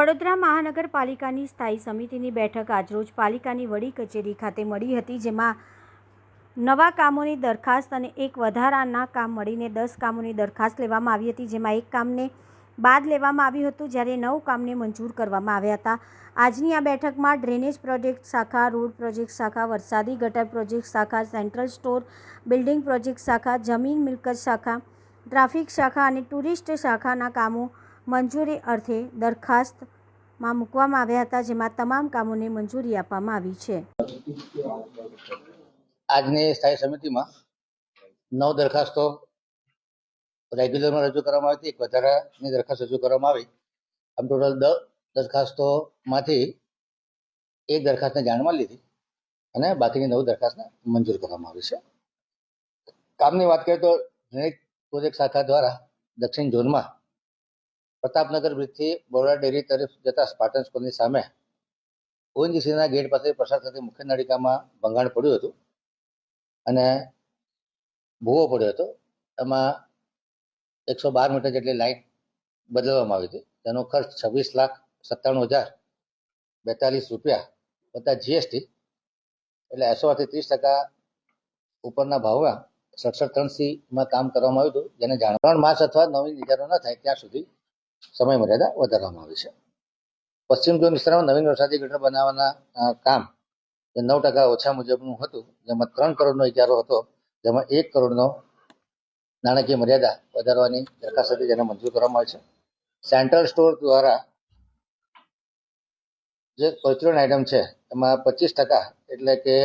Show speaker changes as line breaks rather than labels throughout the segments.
વડોદરા મહાનગરપાલિકાની સ્થાયી સમિતિની બેઠક આજરોજ પાલિકાની વડી કચેરી ખાતે મળી હતી, જેમાં નવા કામોની દરખાસ્ત અને એક વધારાના કામ મળીને દસ કામોની દરખાસ્ત લેવામાં આવી હતી, જેમાં એક કામને બાદ લેવામાં આવ્યું હતું, જ્યારે નવ કામને મંજૂર કરવામાં આવ્યા હતા. આજની આ બેઠકમાં ડ્રેનેજ પ્રોજેક્ટ શાખા, રોડ પ્રોજેક્ટ શાખા, વરસાદી ગટર પ્રોજેક્ટ શાખા, સેન્ટ્રલ સ્ટોર, બિલ્ડિંગ પ્રોજેક્ટ શાખા, જમીન મિલકત શાખા, ટ્રાફિક શાખા અને ટુરિસ્ટ શાખાના કામો મંજૂરી અર્થે દરખાસ્તમાં મૂકવામાં આવ્યા હતા, જેમાં તમામ કામોને મંજૂરી આપવામાં આવી છે.
આજની સ્થાયી સમિતિમાં નવ દરખાસ્તો રેગ્યુલરમાં રજૂ કરવામાં આવી હતી, એક વધારાની દરખાસ્ત રજૂ કરવામાં આવી. આમ ટોટલ દસ દરખાસ્તોમાંથી એક દરખાસ્તને જાણમાં લીધી અને બાકીની નવ દરખાસ્તને મંજૂર કરવામાં આવી છે. કામની વાત કરીએ તો પ્રોજેક્ટ શાખા દ્વારા દક્ષિણ ઝોનમાં પ્રતાપનગર બ્રિજથી બરોડા ડેરી તરફ જતા સ્પાટન સ્કૂલની સામે ઓએનજીસીના ગેટ પાસે પસાર થતી મુખ્ય નળિકામાં ભંગાણ પડ્યું હતું અને ભૂવો પડ્યો હતો. એમાં એકસો બાર મીટર જેટલી લાઇટ બદલવામાં આવી હતી. તેનો ખર્ચ છવ્વીસ લાખ સત્તાણું હજાર બેતાલીસ રૂપિયા વત્તા જીએસટી એટલે એસોથી ત્રીસ ટકા ઉપરના ભાવમાં સડસઠ ત્રણ સીમાં કામ કરવામાં આવ્યું હતું. જેને જાણ ત્રણ માસ અથવા નવીન ઇજારો ન થાય ત્યાં સુધી સમય મર્યાદા વધારવામાં આવી છે. પશ્ચિમ ઝોન વિસ્તારમાં નવીન વરસાદી ગટર બનાવવાના કામ જે નવ ટકા ઓછા મુજબનું હતું, જેમાં ત્રણ કરોડનો ઇજારો હતો, જેમાં એક કરોડનો નાણાકીય મર્યાદા વધારવાની દરખાસ્ત હતી, જેને મંજૂર કરવામાં આવી છે. સેન્ટ્રલ સ્ટોર દ્વારા જે પરચુરણ આઇટમ છે, એમાં પચીસ ટકા એટલે કે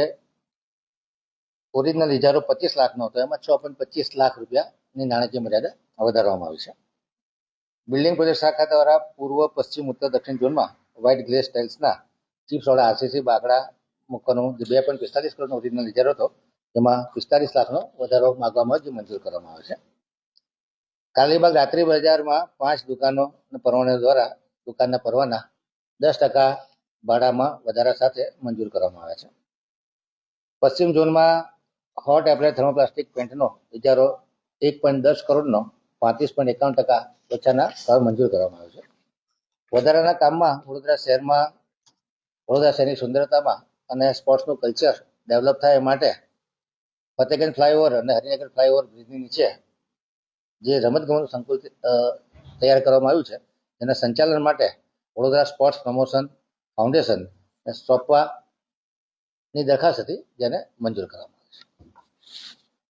ઓરિજિનલ ઇજારો પચીસ લાખનો હતો, એમાં છ પોઈન્ટ પચીસ લાખ રૂપિયાની નાણાકીય મર્યાદા વધારવામાં આવી છે. બિલ્ડિંગ પ્રોજેક્ટ શાખા દ્વારા પૂર્વ, પશ્ચિમ, ઉત્તર, દક્ષિણ ઝોનમાં વ્હાઇટ ગ્લેસ ટાઇલ્સના ચીપ્સવાળા આરસીસી બાકડા મૂકવાનું જે બે પોઈન્ટ પિસ્તાલીસ કરોડનો ઓરિજિનલ ઇજારો હતો તેમાં પિસ્તાલીસ લાખનો વધારો માગવામાં જ મંજૂર કરવામાં આવે છે. કાલીબાગ રાત્રિ બજારમાં પાંચ દુકાનો પરવાના દ્વારા દુકાનના પરવાના દસ ટકા ભાડામાં વધારા સાથે મંજૂર કરવામાં આવે છે. પશ્ચિમ ઝોનમાં હોટ એપ્લાય થર્મોપ્લાસ્ટિક પેન્ટનો ઇજારો એક પોઈન્ટ દસ કરોડનો પાંત્રીસ પોઈન્ટ એકાવન ટકા ઓછાના ભાવ મંજૂર કરવામાં આવ્યો છે વધારાના કામમાં વડોદરા શહેરમાં, વડોદરા શહેરની સુંદરતામાં અને સ્પોર્ટ્સનું કલ્ચર ડેવલપ થાય એ માટે ફતેગંજ ફ્લાયઓવર અને હરિનગર ફ્લાયઓવર બ્રિજની નીચે જે રમતગમતનું સંકુલ તૈયાર કરવામાં આવ્યું છે તેના સંચાલન માટે વડોદરા સ્પોર્ટ્સ પ્રમોશન ફાઉન્ડેશન સોંપવાની દરખાસ્ત હતી, જેને મંજૂર કરવામાં.